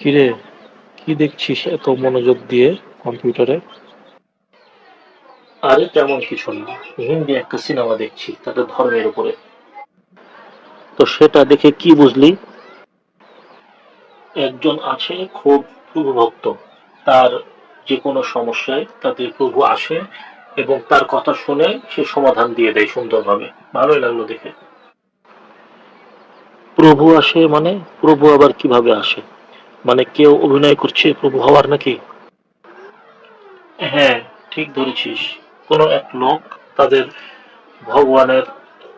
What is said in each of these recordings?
কিরে কি দেখছিস এত মনোযোগ দিয়ে কম্পিউটারে? আরে তেমন কিছু না। হিন্দি একটা সিনেমা দেখছি তাদের ধর্মের উপরে। তো সেটা দেখে কি বুঝলি? একজন আছে খুব প্রভু ভক্ত তার যে কোনো সমস্যায় তাদের প্রভু আসে এবং তার কথা শুনে সে সমাধান দিয়ে দেয় সুন্দরভাবে। ভালোই লাগল দেখে। প্রভু আসে মানে? প্রভু আবার কীভাবে আসে? মানে কেউ অভিনয় করছে প্রভু হওয়ার নাকি? হ্যাঁ ঠিক ধরেছিস। কোনো এক লোক তাদের ভগবানের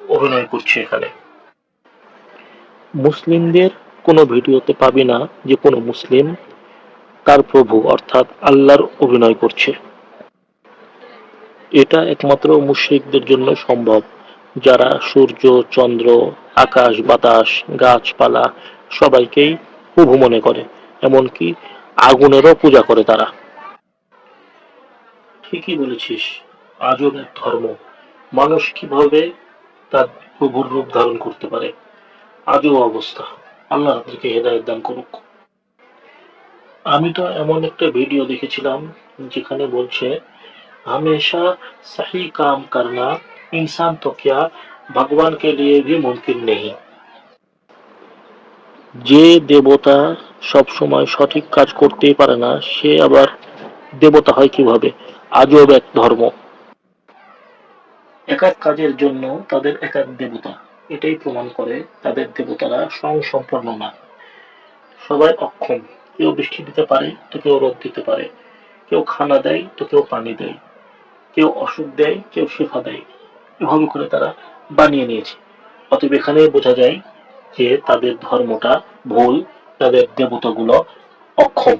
অভিনয় করছে এখানে। মুসলিমদের কোনো ভিডিওতে পাবি না যে কোনো মুসলিম তার প্রভু অর্থাৎ আল্লাহর অভিনয় করছে। এটা একমাত্র মুশরিকদের জন্য সম্ভব। যারা সূর্য চন্দ্র আকাশ বাতাস গাছপালা সবাইকেই প্রভু মনে করে। এমনকি আগুনেরও পূজা করে তারা ঠিকই বলেছিস আজব এক ধর্ম মানুষ কিভাবে তার প্রভুর রূপ ধারণ করতে পারে আজও অবস্থা আল্লাহ আপনাকে হেদায়ত দান করুক আমি তো এমন একটা ভিডিও দেখেছিলাম যেখানে বলছে हमेशा सही काम करना इंसान तो क्या भगवान के लिए भी मुमकिन नहीं যে দেবতা সব সময় সঠিক কাজ করতেই পারে না, সে আবার দেবতা হয় কীভাবে? আজব এক ধর্ম। এক এক কাজের জন্য তাদের এক এক দেবতা। এটাই প্রমাণ করে তাদের দেবতারা স্বয়ংসম্পন্ন না। সবাই অক্ষম। কেউ বৃষ্টি দিতে পারে, তো কেউ রোদ দিতে পারে। কেউ খানা দেয়, তো কেউ পানি দেয়। কেউ অসুখ দেয়, কেউ শেফা দেয়। এভাবে করে তারা বানিয়ে নিয়েছে। অতএব এখানে বোঝা যায় যে তাদের ধর্মটা ভুল তাদের দেবতাগুলো অক্ষম।